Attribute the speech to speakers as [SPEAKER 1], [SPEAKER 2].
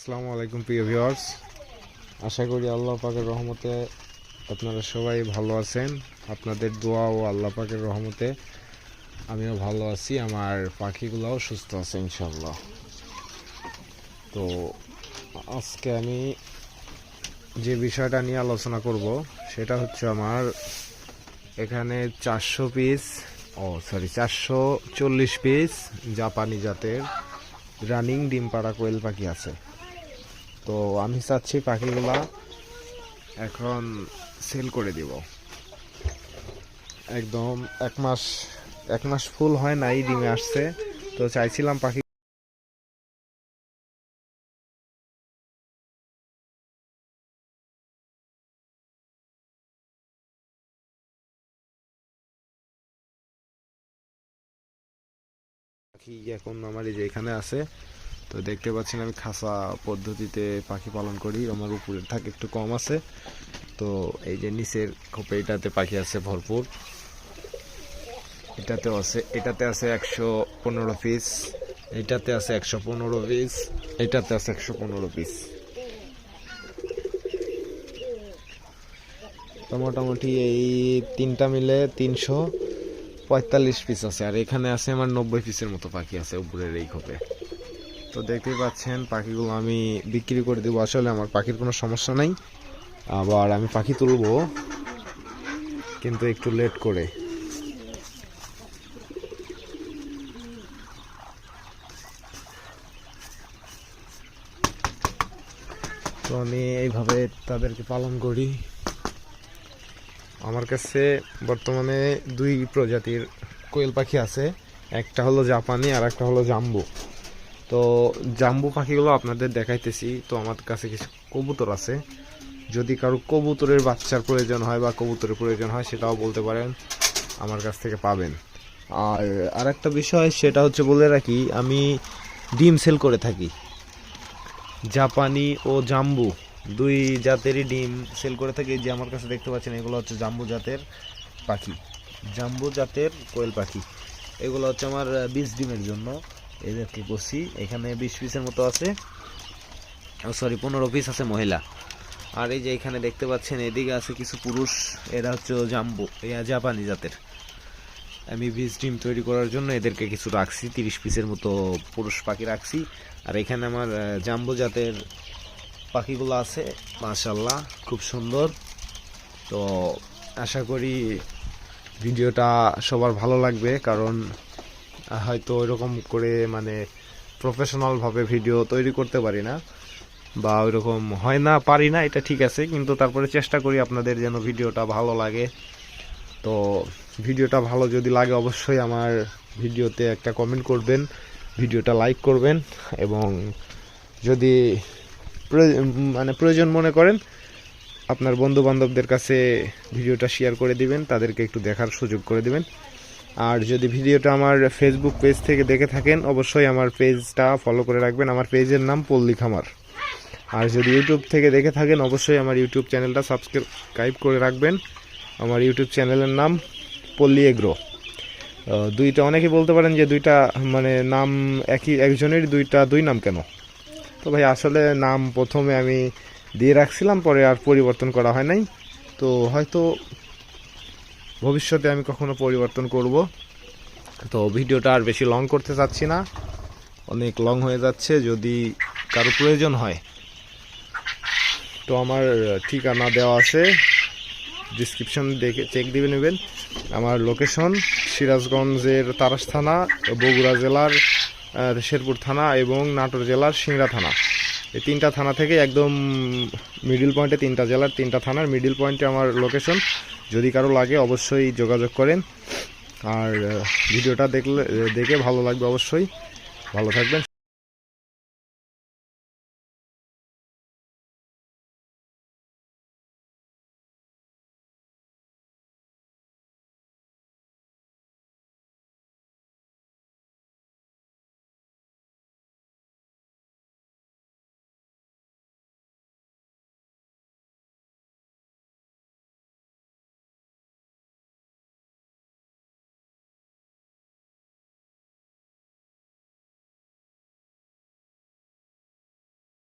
[SPEAKER 1] আসসালামু আলাইকুম, প্রিয় ভিউয়ার্স আশা করি আল্লাহ পাকের রহমতে আপনারা সবাই ভালো আছেন। আপনাদের দোয়া ও আল্লাহ পাকের রহমতে আমিও ভালো আছি, আমার পাখিগুলোও সুস্থ আছে ইনশাল্লাহ তো আজকে আমি যে বিষয়টা নিয়ে আলোচনা করব, সেটা হচ্ছে আমার এখানে চারশো পিস ও সরি চারশো চল্লিশ পিস জাপানি জাতের রানিং ডিম পাড়া কোয়েল পাখি আছে। তো আমি চাচ্ছি পাখিগুলা এখন সেল করে দিব। একদম এক মাস এক মাস ফুল হয় নাই, ডিমে আসছে। তো চাইছিলাম পাখি এখন আমার এই যে এখানে আছে তো দেখতে পাচ্ছেন আমি খাসা পদ্ধতিতে পাখি পালন করি, আমার উপরের থাক একটু কম আছে। তো এই যে নিচের খোপে এটাতে পাখি আছে ভরপুর। এটাতেও আছে, এটাতে আছে একশো পনেরো পিস এটাতে আছে একশো পনেরো পিস এটাতে আছে একশো পনেরো পিস তো মোটামুটি এই তিনটা মিলে তিনশো পঁয়তাল্লিশ পিস আছে, আর এখানে আছে আমার নব্বই পিসের মতো পাখি আছে উপরের এই খোপে। তো দেখতেই পাচ্ছেন, পাখিগুলো আমি বিক্রি করে দেবো। আসলে আমার পাখির কোনো সমস্যা নাই। আবার আমি পাখি তুলবো, কিন্তু একটু লেট করে। তো আমি এইভাবে তাদেরকে পালন করি। আমার কাছে বর্তমানে দুই প্রজাতির কোয়েল পাখি আছে। একটা হলো জাপানি আর একটা হলো জাম্বু। তো জাম্বু পাখিগুলো আপনাদের দেখাইতেছি। তো আমার কাছে কিছু কবুতর আছে। যদি কারও কবুতরের বাচ্চার প্রয়োজন হয় বা কবুতরের প্রয়োজন হয়, সেটাও বলতে পারেন। আমার কাছ থেকে পাবেন। আর আরেকটা বিষয়, সেটা হচ্ছে বলে রাখি, আমি ডিম সেল করে থাকি। জাপানি ও জাম্বু, দুই জাতেরই ডিম সেল করে থাকি। যে আমার কাছে দেখতে পাচ্ছেন, এগুলো হচ্ছে জাম্বু জাতের পাখি। জাম্বু জাতের কোয়েল পাখি। এগুলো হচ্ছে আমার বিশ ডিমের জন্য। এদেরকে করছি এখানে বিশ পিসের মতো আছে। সরি পনেরো পিস আছে মহিলা। আর এই যে এখানে দেখতে পাচ্ছেন, এদিকে আছে কিছু পুরুষ, এরা হচ্ছে জাম্বু এরা জাপানি জাতের। আমি বীজ ডিম তৈরি করার জন্য এদেরকে কিছু রাখছি, তিরিশ পিসের মতো পুরুষ পাখি রাখছি। আর এখানে আমার জাম্বু জাতের পাখিগুলো আছে মাশাল্লাহ খুব সুন্দর। তো আশা করি ভিডিওটা সবার ভালো লাগবে, কারণ হয়তো এরকম করে মানে প্রফেশনালভাবে ভিডিও তৈরি করতে পারি না, বা ওইরকম হয় না, পারি না, এটা ঠিক আছে, কিন্তু তারপরে চেষ্টা করি আপনাদের যেন ভিডিওটা ভালো লাগে। তো ভিডিওটা ভালো যদি লাগে অবশ্যই আমার ভিডিওতে একটা কমেন্ট করবেন ভিডিওটা লাইক করবেন, এবং যদি মানে প্রয়োজন মনে করেন, আপনার বন্ধু বান্ধবদের কাছে ভিডিওটা শেয়ার করে দিবেন, তাদেরকে একটু দেখার সুযোগ করে দিবেন। আর যদি ভিডিওটা আমার ফেসবুক পেজ থেকে দেখে থাকেন, অবশ্যই আমার পেজটা ফলো করে রাখবেন। আমার পেজের নাম পল্লী খামার। আর যদি ইউটিউব থেকে দেখে থাকেন, অবশ্যই আমার ইউটিউব চ্যানেলটা সাবস্ক্রাইব করে রাখবেন। আমার ইউটিউব চ্যানেলের নাম পল্লী এগ্রো। দুইটা অনেকে বলতে পারেন যে দুইটা মানে নাম একই, একজনের দুইটা, দুই নাম কেন? তো ভাই, আসলে নাম প্রথমে আমি দিয়ে রাখছিলাম, পরে আর পরিবর্তন করা হয় নাই। তো হয়তো ভবিষ্যতে আমি কখনো পরিবর্তন করব। তো ভিডিওটা আর বেশি লং করতে চাচ্ছি না। অনেক লং হয়ে যাচ্ছে, যদি কারও প্রয়োজন হয়। তো আমার ঠিকানা দেওয়া আছে। ডিসক্রিপশন দেখে চেক দিবে নেবেন। আমার লোকেশন সিরাজগঞ্জের তারাস থানা, বগুড়া জেলার শেরপুর থানা এবং নাটোর জেলার সিংড়া থানা। এই তিনটা থানা থেকে একদম মিডিল পয়েন্টে তিনটা জেলার তিনটা থানার মিডিল পয়েন্টে আমার লোকেশন যদি কারও লাগে, অবশ্যই যোগাযোগ করেন। আর ভিডিওটা দেখলে, দেখে ভালো লাগবে অবশ্যই। ভালো থাকবেন